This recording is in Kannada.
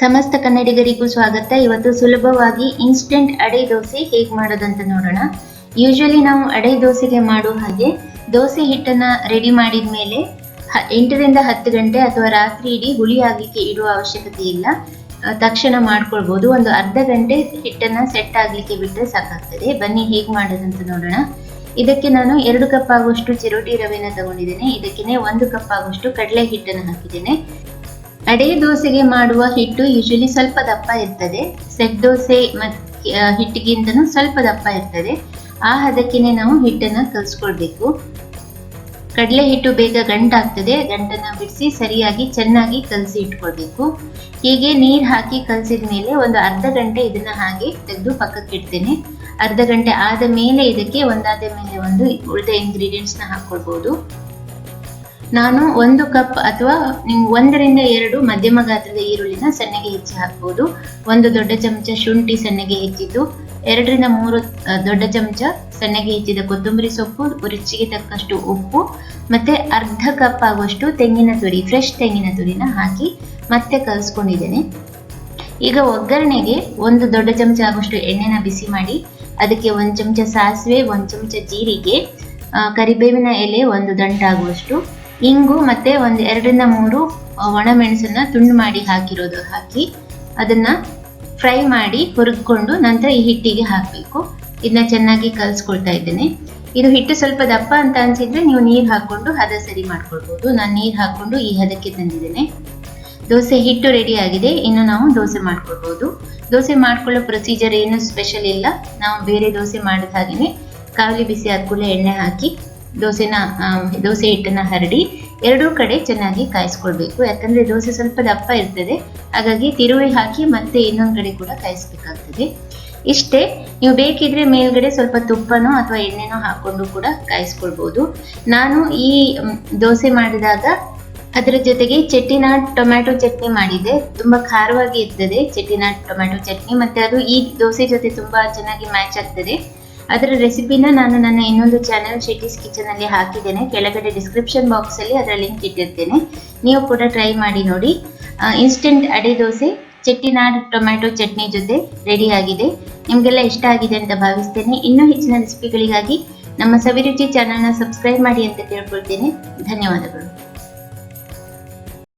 ಸಮಸ್ತ ಕನ್ನಡಿಗರಿಗೂ ಸ್ವಾಗತ. ಇವತ್ತು ಸುಲಭವಾಗಿ ಇನ್ಸ್ಟೆಂಟ್ ಅಡೆ ದೋಸೆ ಹೇಗೆ ಮಾಡೋದಂತ ನೋಡೋಣ. ಯೂಶ್ವಲಿ ನಾವು ಅಡೆ ದೋಸೆಗೆ ಮಾಡೋ ಹಾಗೆ ದೋಸೆ ಹಿಟ್ಟನ್ನ ರೆಡಿ ಮಾಡಿದ ಮೇಲೆ ಎಂಟರಿಂದ ಹತ್ತು ಗಂಟೆ ಅಥವಾ ರಾತ್ರಿ ಇಡೀ ಹುಳಿ ಆಗಲಿಕ್ಕೆ ಇಡುವ ಅವಶ್ಯಕತೆ ಇಲ್ಲ. ತಕ್ಷಣ ಮಾಡ್ಕೊಳ್ಬೋದು. ಒಂದು ಅರ್ಧ ಗಂಟೆ ಹಿಟ್ಟನ್ನ ಸೆಟ್ ಆಗಲಿಕ್ಕೆ ಬಿಟ್ಟರೆ ಸಾಕಾಗ್ತದೆ. ಬನ್ನಿ ಹೇಗೆ ಮಾಡೋದಂತ ನೋಡೋಣ. ಇದಕ್ಕೆ ನಾನು ಎರಡು ಕಪ್ ಆಗುವಷ್ಟು ಚಿರೋಟಿ ರವೆನ ತಗೊಂಡಿದ್ದೇನೆ. ಇದಕ್ಕೆ ಒಂದು ಕಪ್ ಆಗುವಷ್ಟು ಕಡಲೆ ಹಿಟ್ಟನ್ನು ಹಾಕಿದ್ದೇನೆ. ಅಡೆ ದೋಸೆಗೆ ಮಾಡುವ ಹಿಟ್ಟು ಯೂಶಲಿ ಸ್ವಲ್ಪ ದಪ್ಪ ಇರ್ತದೆ. ಸೆಟ್ ದೋಸೆ ಮತ್ತು ಹಿಟ್ಟಿಗಿಂತನೂ ಸ್ವಲ್ಪ ದಪ್ಪ ಇರ್ತದೆ. ಆ ಹದಕ್ಕೆನೆ ನಾವು ಹಿಟ್ಟನ್ನು ಕಲಿಸ್ಕೊಳ್ಬೇಕು. ಕಡಲೆ ಹಿಟ್ಟು ಬೇಗ ಗಂಟಾಗ್ತದೆ. ಗಂಟನ್ನು ಬಿಡಿಸಿ ಸರಿಯಾಗಿ ಚೆನ್ನಾಗಿ ಕಲಸಿ ಇಟ್ಕೊಳ್ಬೇಕು. ಹೀಗೆ ನೀರು ಹಾಕಿ ಕಲಸಿದ ಮೇಲೆ ಒಂದು ಅರ್ಧ ಗಂಟೆ ಇದನ್ನ ಹಾಗೆ ತೆಗೆದು ಪಕ್ಕಕ್ಕೆ ಇಡ್ತೇನೆ. ಅರ್ಧ ಗಂಟೆ ಆದ ಮೇಲೆ ಇದಕ್ಕೆ ಒಂದಾದ ಮೇಲೆ ಒಂದು ಉಳಿದ ಇಂಗ್ರೀಡಿಯೆಂಟ್ಸ್ನ ಹಾಕ್ಕೊಳ್ಬೋದು ನಾನು ಒಂದು ಕಪ್ ಅಥವಾ ನೀವು ಒಂದರಿಂದ ಎರಡು ಮಧ್ಯಮ ಗಾತ್ರದ ಈರುಳ್ಳಿನ ಸಣ್ಣಗೆ ಹೆಚ್ಚಿ ಹಾಕ್ಬೋದು. ಒಂದು ದೊಡ್ಡ ಚಮಚ ಶುಂಠಿ ಸಣ್ಣಗೆ ಹೆಚ್ಚಿದ್ದು, ಎರಡರಿಂದ ಮೂರು ದೊಡ್ಡ ಚಮಚ ಸಣ್ಣಗೆ ಹೆಚ್ಚಿದ ಕೊತ್ತಂಬರಿ ಸೊಪ್ಪು, ರುಚಿಗೆ ತಕ್ಕಷ್ಟು ಉಪ್ಪು, ಮತ್ತೆ ಅರ್ಧ ಕಪ್ ಆಗುವಷ್ಟು ತೆಂಗಿನ ತುರಿ ಫ್ರೆಶ್ ತೆಂಗಿನ ತುರಿನ ಹಾಕಿ ಮತ್ತೆ ಕಲಸ್ಕೊಂಡಿದ್ದೇನೆ. ಈಗ ಒಗ್ಗರಣೆಗೆ ಒಂದು ದೊಡ್ಡ ಚಮಚ ಆಗುವಷ್ಟು ಎಣ್ಣೆನ ಬಿಸಿ ಮಾಡಿ, ಅದಕ್ಕೆ ಒಂದು ಚಮಚ ಸಾಸಿವೆ, ಒಂದು ಚಮಚ ಜೀರಿಗೆ ಕರಿಬೇವಿನ ಎಲೆ ಒಂದು ದಂಟಾಗುವಷ್ಟು ಇಂಗು ಮತ್ತೆ ಒಂದು ಎರಡರಿಂದ ಮೂರು ಒಣ ಒಣಮೆಣಸನ್ನ ತುಂಡು ಮಾಡಿ ಹಾಕಿರೋದು ಹಾಕಿ ಅದನ್ನ ಫ್ರೈ ಮಾಡಿ ಹುರಿದ್ಕೊಂಡು ನಂತರ ಈ ಹಿಟ್ಟಿಗೆ ಹಾಕಬೇಕು. ಇದನ್ನ ಚೆನ್ನಾಗಿ ಕಲಿಸ್ಕೊಳ್ತಾ ಇದ್ದೇನೆ. ಇದು ಹಿಟ್ಟು ಸ್ವಲ್ಪ ದಪ್ಪ ಅಂತ ಅನ್ಸಿದ್ರೆ ನೀವು ನೀರು ಹಾಕೊಂಡು ಹದ ಸರಿ ಮಾಡ್ಕೊಳ್ಬಹುದು ನಾನು ನೀರು ಹಾಕೊಂಡು ಈ ಹದಕ್ಕೆ ತಂದಿದ್ದೇನೆ. ದೋಸೆ ಹಿಟ್ಟು ರೆಡಿ ಆಗಿದೆ. ಇನ್ನು ನಾವು ದೋಸೆ ಮಾಡ್ಕೊಳ್ಬಹುದು ದೋಸೆ ಮಾಡ್ಕೊಳ್ಳೋ ಪ್ರೊಸೀಜರ್ ಏನು ಸ್ಪೆಷಲ್ ಇಲ್ಲ. ನಾವು ಬೇರೆ ದೋಸೆ ಮಾಡಿದ ಹಾಗೆಯೇ ಕಾವಲಿ ಬಿಸಿ ಆದ ಎಣ್ಣೆ ಹಾಕಿ ದೋಸೆನ ದೋಸೆ ಹಿಟ್ಟನ್ನ ಹರಡಿ ಎರಡೂ ಕಡೆ ಚೆನ್ನಾಗಿ ಕಾಯಿಸ್ಕೊಳ್ಬೇಕು. ಯಾಕಂದ್ರೆ ದೋಸೆ ಸ್ವಲ್ಪ ದಪ್ಪ ಇರ್ತದೆ. ಹಾಗಾಗಿ ತಿರುವಿ ಹಾಕಿ ಮತ್ತೆ ಇನ್ನೊಂದು ಕಡೆ ಕೂಡ ಕಾಯಿಸ್ಬೇಕಾಗ್ತದೆ. ಇಷ್ಟೇ, ನೀವು ಬೇಕಿದ್ರೆ ಮೇಲ್ಗಡೆ ಸ್ವಲ್ಪ ತುಪ್ಪನೋ ಅಥವಾ ಎಣ್ಣೆನೋ ಹಾಕೊಂಡು ಕೂಡ ಕಾಯಿಸ್ಕೊಳ್ಬೋದು. ನಾನು ಈ ದೋಸೆ ಮಾಡಿದಾಗ ಅದರ ಜೊತೆಗೆ ಚೆಟ್ಟಿನಾಡ್ ಟೊಮ್ಯಾಟೊ ಚಟ್ನಿ ಮಾಡಿದೆ ತುಂಬಾ ಖಾರವಾಗಿ ಇರ್ತದೆ ಚೆಟ್ಟಿನಾಡ್ ಟೊಮ್ಯಾಟೊ ಚಟ್ನಿ. ಮತ್ತೆ ಅದು ಈ ದೋಸೆ ಜೊತೆ ತುಂಬಾ ಚೆನ್ನಾಗಿ ಮ್ಯಾಚ್ ಆಗ್ತದೆ. ಅದರ ರೆಸಿಪಿನ ನಾನು ನನ್ನ ಇನ್ನೊಂದು ಚಾನೆಲ್ ಶೆಟ್ಟಿಸ್ ಕಿಚನ್ ಅಲ್ಲಿ ಹಾಕಿದ್ದೇನೆ. ಕೆಳಗಡೆ ಡಿಸ್ಕ್ರಿಪ್ಷನ್ ಬಾಕ್ಸ್ ಅಲ್ಲಿ ಅದರ ಲಿಂಕ್ ಇಟ್ಟಿರ್ತೇನೆ. ನೀವು ಕೂಡ ಟ್ರೈ ಮಾಡಿ ನೋಡಿ. ಇನ್ಸ್ಟೆಂಟ್ ಅಡಿ ದೋಸೆ ಚೆಟ್ಟಿನಾಡ್ ಟೊಮ್ಯಾಟೊ ಚಟ್ನಿ ಜೊತೆ ರೆಡಿ ಆಗಿದೆ. ನಿಮಗೆಲ್ಲ ಇಷ್ಟ ಆಗಿದೆ ಅಂತ ಭಾವಿಸ್ತೇನೆ. ಇನ್ನೂ ಹೆಚ್ಚಿನ ರೆಸಿಪಿಗಳಿಗಾಗಿ ನಮ್ಮ ಸವಿರುಚಿ ಚಾನೆಲ್ನ ಸಬ್ಸ್ಕ್ರೈಬ್ ಮಾಡಿ ಅಂತ ಕೇಳ್ಕೊಳ್ತೇನೆ. ಧನ್ಯವಾದಗಳು.